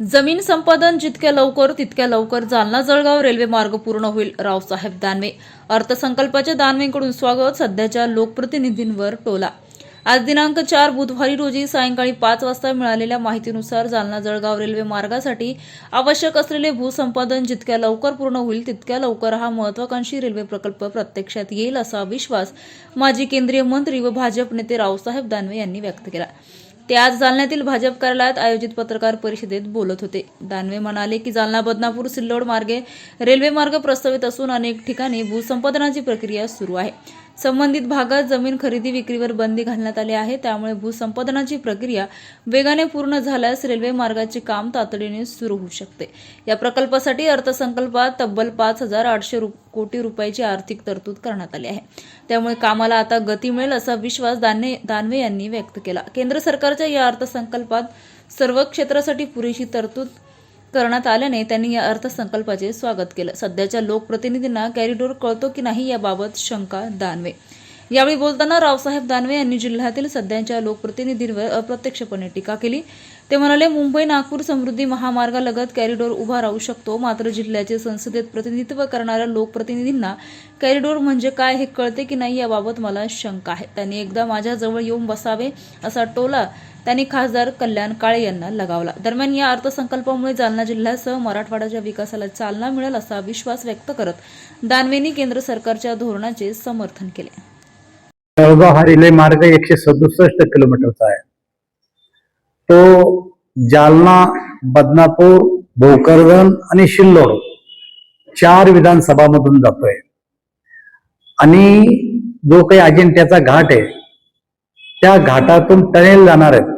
जमीन संपादन जितक्या लवकर तितक्या लवकर जालना जळगाव रेल्वे मार्ग पूर्ण होईल रावसाहेब दानवे. अर्थसंकल्पाच्या दानवेंकडून स्वागत सध्याच्या लोकप्रतिनिधींवर टोला. आज दिनांक चार बुधवारी रोजी सायंकाळी पाच वाजता मिळालेल्या माहितीनुसार जालना जळगाव रेल्वे मार्गासाठी आवश्यक असलेले भूसंपादन जितक्या लवकर पूर्ण होईल तितक्या लवकर हा महत्वाकांक्षी रेल्वे प्रकल्प प्रत्यक्षात येईल असा विश्वास माजी केंद्रीय मंत्री व भाजप नेते रावसाहेब दानवे यांनी व्यक्त केला. ते आज जालन्यातील भाजप कार्यालयात आयोजित पत्रकार परिषदेत बोलत होते. दानवे म्हणाले की जालना बदनापूर सिल्लोड मार्गे रेल्वे मार्ग प्रस्तावित असून अनेक ठिकाणी भूसंपादनाची प्रक्रिया सुरू आहे. संबंधित भागात जमीन खरेदी विक्रीवर बंदी घालण्यात आली आहे. त्यामुळे भूसंपादनाची प्रक्रिया वेगाने पूर्ण झाल्यास रेल्वे मार्गाचे काम तातडीने सुरू होऊ शकते. या प्रकल्पासाठी अर्थसंकल्पात तब्बल पाच हजार आठशे रु- कोटी रुपयाची आर्थिक तरतूद करण्यात आली आहे. त्यामुळे कामाला आता गती मिळेल असा विश्वास दानवे दानवे यांनी व्यक्त केला. केंद्र सरकारच्या या अर्थसंकल्पात सर्व क्षेत्रासाठी पुरेशी तरतूद करण्यात आल्याने त्यांनी या अर्थसंकल्पाचे स्वागत केलं. सध्याच्या लोकप्रतिनिधींना कॅरिडोर कळतो की नाही याबाबत शंका दानवे. यावेळी बोलताना रावसाहेब दानवे यांनी जिल्ह्यातील सध्याच्या लोकप्रतिनिधींवर अप्रत्यक्षपणे टीका केली. ते म्हणाले मुंबई नागपूर समृद्धी महामार्गालगत कॅरिडोर उभा राहू शकतो मात्र जिल्ह्याचे संसदेत प्रतिनिधित्व करणाऱ्या लोकप्रतिनिधींना कॅरिडोर म्हणजे काय हे कळते की नाही याबाबत मला शंका आहे. त्यांनी एकदा माझ्याजवळ येऊन बसावे असा टोला त्यांनी खासदार कल्याण काळे यांना लगावला. दरम्यान या अर्थसंकल्पामुळे जालना जिल्ह्यासह मराठवाड्याच्या विकासाला चालना मिळेल असा विश्वास व्यक्त करत दानवेंनी केंद्र सरकारच्या धोरणाचे समर्थन केले. जळगाव हा रेल्वे मार्ग एकशे सदुसष्ट किलोमीटरचा आहे. तो जालना बदनापूर भोकरदन आणि शिल्लोड चार विधानसभामधून जातोय. आणि जो काही अजिंठ्याचा घाट आहे त्या घाटातून टनेल जाणार आहेत.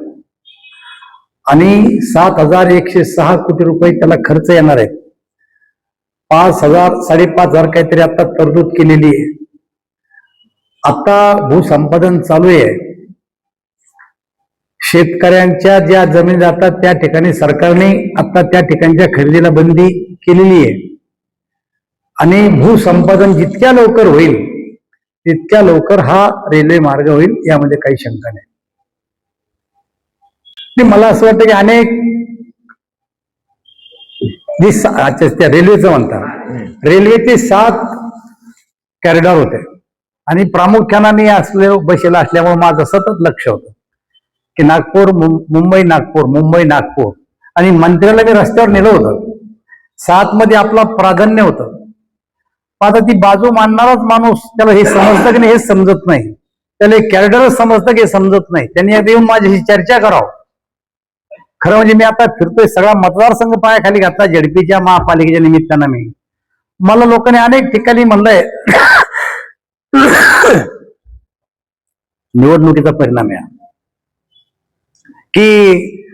आणि सात हजार एकशे सहा कोटी रुपये त्याला खर्च येणार आहेत. पाच हजार साडेपाच हजार काहीतरी आता तरतूद केलेली आहे. आता भूसंपादन चालू आहे. शेतकऱ्यांच्या ज्या जमीन जातात त्या ठिकाणी सरकारने आता त्या ठिकाणच्या खरेदीला बंदी केलेली आहे. आणि भूसंपादन जितक्या लवकर होईल तितक्या लवकर हा रेल्वे मार्ग होईल यामध्ये काही शंका नाही. मला असं वाटतं की अनेक त्या रेल्वेचं म्हणतात. रेल्वेचे सात कॅरिडॉर होते. आणि प्रामुख्याने मी असले बसेला असल्यामुळे माझं सतत लक्ष होतं. की नागपूर मुंबई नागपूर मुंबई नागपूर. आणि मंत्र्याला मी रस्त्यावर नेलं होतं. सात मध्ये आपला प्राधान्य होतं. आता ती बाजू मानणाराच माणूस त्याला हे समजतं की नाही हे समजत नाही. त्याला हे कॅरिडरच समजतं की हे समजत नाही. त्यांनी येऊन माझ्याशी चर्चा करावं. खरं म्हणजे मी आता फिरतोय सगळा मतदारसंघ पायाखाली घातला झडपीच्या महापालिकेच्या निमित्तानं मी. मला लोकांनी अनेक ठिकाणी म्हणलंय निवडणुकीचा परिणाम आहे की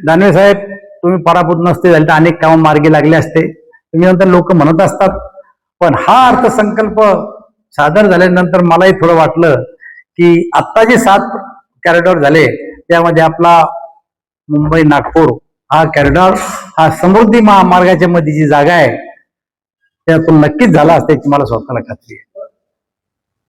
दानवे साहेब तुम्ही पराभूत नसते झाले तर अनेक कामं मार्गी लागले असते. तुम्ही नंतर लोक म्हणत असतात पण हा अर्थसंकल्प सादर झाल्यानंतर मलाही थोडं वाटलं की आत्ता जे सात कॅरिडॉर झाले त्यामध्ये आपला मुंबई नागपूर हा कॅरिडॉर हा समृद्धी महामार्गाच्या मध्ये जी जागा आहे त्यातून नक्कीच झाला असते याची मला स्वतःला खात्री आहे.